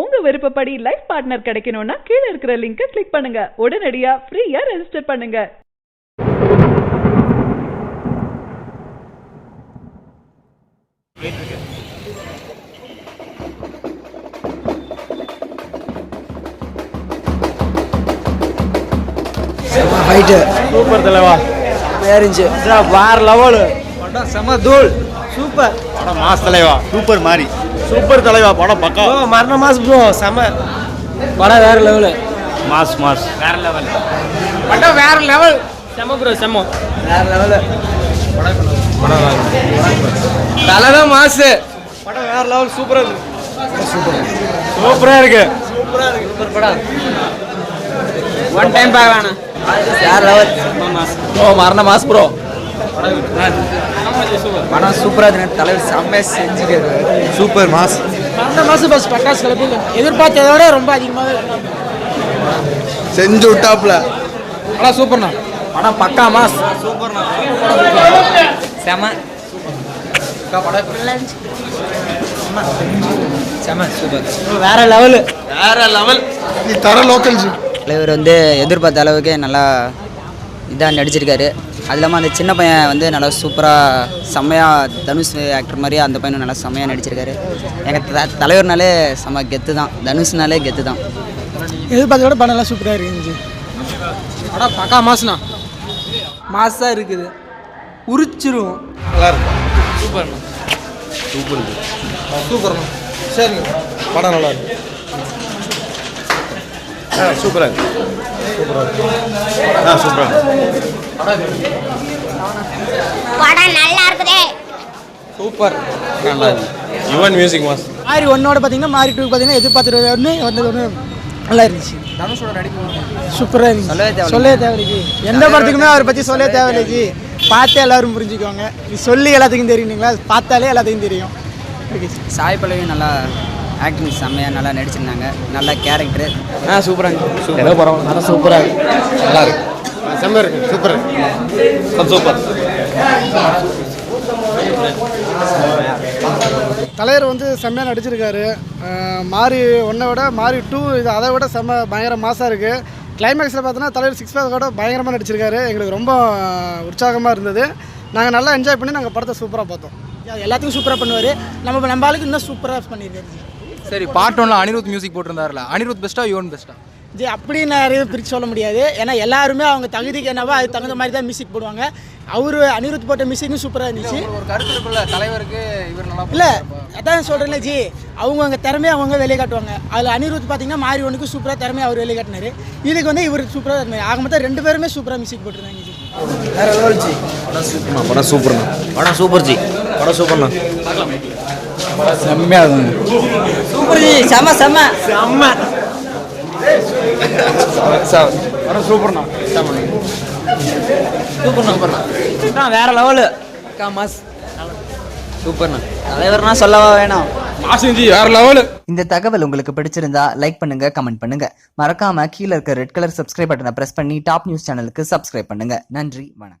உங்க விருப்பப்படி life partner கிடைக்கணும்னா கீழ இருக்கிற லிங்கை கிளிக் பண்ணுங்க. உடனடியா ஃப்ரீயா ரெஜிஸ்டர் பண்ணுங்க. ஃபைட்டு சூப்பர் தலைவா. இருந்துச்சு வேற லெவலு செம தூள் சூப்பர் மாஸ் தலைவா. சூப்பர் மாதிரி சூப்பர் தலைவா படம் பக்கா. ப்ரோ மரண மாஸ் ப்ரோ செம. படம் வேற லெவலு. Mass mass. வேற லெவல். படம் வேற லெவல். செம ப்ரோ செம. வேற லெவலு. தலை தான் மாசு. படம் வேற லெவல் சூப்பரா இருக்கு. சூப்பரா இருக்கு. சூப்பர் படம். ஒன் டைம் பார்க்க வேணாம் வேற லெவல். ஓ மரண மாஸ் ப்ரோ. படம் சூப்பரா இருக்கு. தலைவர் செம்மையா செஞ்சுக்காரு சூப்பர் மாஸ். பன்னெண்டு மாதம் பஸ் பட்டாசு கிளப்பி எதிர்பார்த்ததை விட ரொம்ப அதிகமாக செஞ்சு விட்டாப்ல ஆனால் சூப்பர்ண்ணா படம் பக்கா மாஸ். சூப்பர்ண்ணா செம. செம சூப்பர் வேற லெவலு வேற லெவல் நீ தர லோக்கல் தலைவர் வந்து எதிர்பார்த்த அளவுக்கு நல்லா இதாக நடிச்சிருக்காரு. அது இல்லாமல் அந்த சின்ன பையன் வந்து நல்லா சூப்பராக செம்மையாக தனுஷ் ஆக்டர் மாதிரி அந்த பையனும் நல்லா செம்மையாக நடிச்சிருக்காரு. எங்கள் த தலைவர்னாலே செம்ம கெத்து தான். தனுஷ்னாலே கெத்து தான். படம் எல்லாம் சூப்பராக இருந்துச்சு. படம் பக்கா மாசுண்ணா மாசா இருக்குது. உரிச்சிரும் நல்லா இருக்கு சரிங்க. படம் நல்லா இருக்கு ஆ சூப்பரா இருக்கு. சூப்பரா இருக்கு ஆ சூப்பரா இருக்கு. படம் நல்லா இருக்குதே. சூப்பர். நல்லா இருக்கு. யுவன் மியூசிக் மாஸ் மாறி ஒன்னோட பார்த்தீங்கன்னா மாறி டூ பார்த்தீங்கன்னா எதிர்பார்த்தது ஒன்று வந்தது ஒன்று நல்லா இருந்துச்சு. சூப்பராக இருந்துச்சு. சொல்லவே தேவையில்ல. சொல்லவே தேவையில்லைஜி எந்த படத்துக்குமே அவரை பற்றி சொல்லவே தேவையில்லைஜி பார்த்தே எல்லாரும் புரிஞ்சுக்குவாங்க. இது சொல்லி எல்லாத்துக்கும் தெரியுங்களா பார்த்தாலே எல்லாத்துக்கும் தெரியும். சாய் பல்லவி நல்லா ஆக்டிங் செம்மையாக நல்லா நடிச்சிருந்தாங்க. நல்ல கேரக்டரு ஆ சூப்பராக ஏதோ படம் நல்லா சூப்பரா இருக்கு. நல்லா இருக்கு. செம்ம இருக்கு. Super super. தலைவர் வந்து செம்மையாக நடிச்சிருக்காரு. மாறி ஒன்றை விட மாறி டூ இது அதை விட செம்ம பயங்கர மாசாக இருக்குது கிளைமேக்ஸில் பார்த்தோன்னா தலைவர் சிக்ஸ் பேக்கோட பயங்கரமாக நடிச்சிருக்காரு. எங்களுக்கு ரொம்ப உற்சாகமாக இருந்தது. நாங்கள் நல்லா என்ஜாய் பண்ணி நாங்கள் படத்தை சூப்பராக பார்த்தோம். எல்லாத்துக்கும் சூப்பராக பண்ணுவார். நம்ம நம்ம ஆளுக்கு இன்னும் சூப்பராக பண்ணியிருக்காரு சரி பார்ட் ஒன்ல அனிருத் மியூசிக் போட்டிருந்தாருல. அனிருத் பெஸ்ட்டா யுவன் பெஸ்ட்டா ஜி அப்படி நிறைய பிரித்து சொல்ல முடியாது. ஏன்னா எல்லாருமே அவங்க தகுதிக்கு என்னவோ அதுக்கு தகுந்த மாதிரி தான் மியூசிக் போடுவாங்க. அவர் அனிருத் போட்ட மியூசிக்கும் சூப்பராக இருந்துச்சு. ஒரு கருத்து இருக்குல்ல தலைவருக்கு இவர் நல்லா இல்லை அதான் சொல்கிறேன்ல ஜி. அவங்கவுங்க திறமையை அவங்க வெளியே காட்டுவாங்க. அதில் அனிருத் பார்த்தீங்கன்னா மாறி ஒன்றுக்கு சூப்பராக திறமையை அவர் வெளியே காட்டினாரு. இதுக்கு வந்து இவர் சூப்பராக இருந்தார் ஆக மொத்தம் ரெண்டு பேருமே சூப்பராக மியூசிக் போட்டிருந்தாங்க ஜி. வேற லெவல் ஜி? படம் சூப்பர்ண்ணா படம் சூப்பர் ஜி. படம் சூப்பர்ண்ணா செம்மையா சூப்பர் ஜி செம செம. செம்ம படம் சூப்பர்ண்ணா. சூப்பர்ண்ணா வேற லெவலு அக்கா மாஸ். சூப்பர்ண்ணா. தலைவர்னா சொல்லவா வேணாம். மாசிஞ்சி வேற லெவலு இந்த தகவல் உங்களுக்கு பிடிச்சிருந்தா லைக் பண்ணுங்க கமெண்ட் பண்ணுங்க. மறக்காம கீழே இருக்க ரெட் கலர் சப்ஸ்கிரைப் பட்டனை பிரஸ் பண்ணி டாப் நியூஸ் சேனலுக்கு சப்ஸ்கிரைப் பண்ணுங்க. நன்றி வணக்கம்.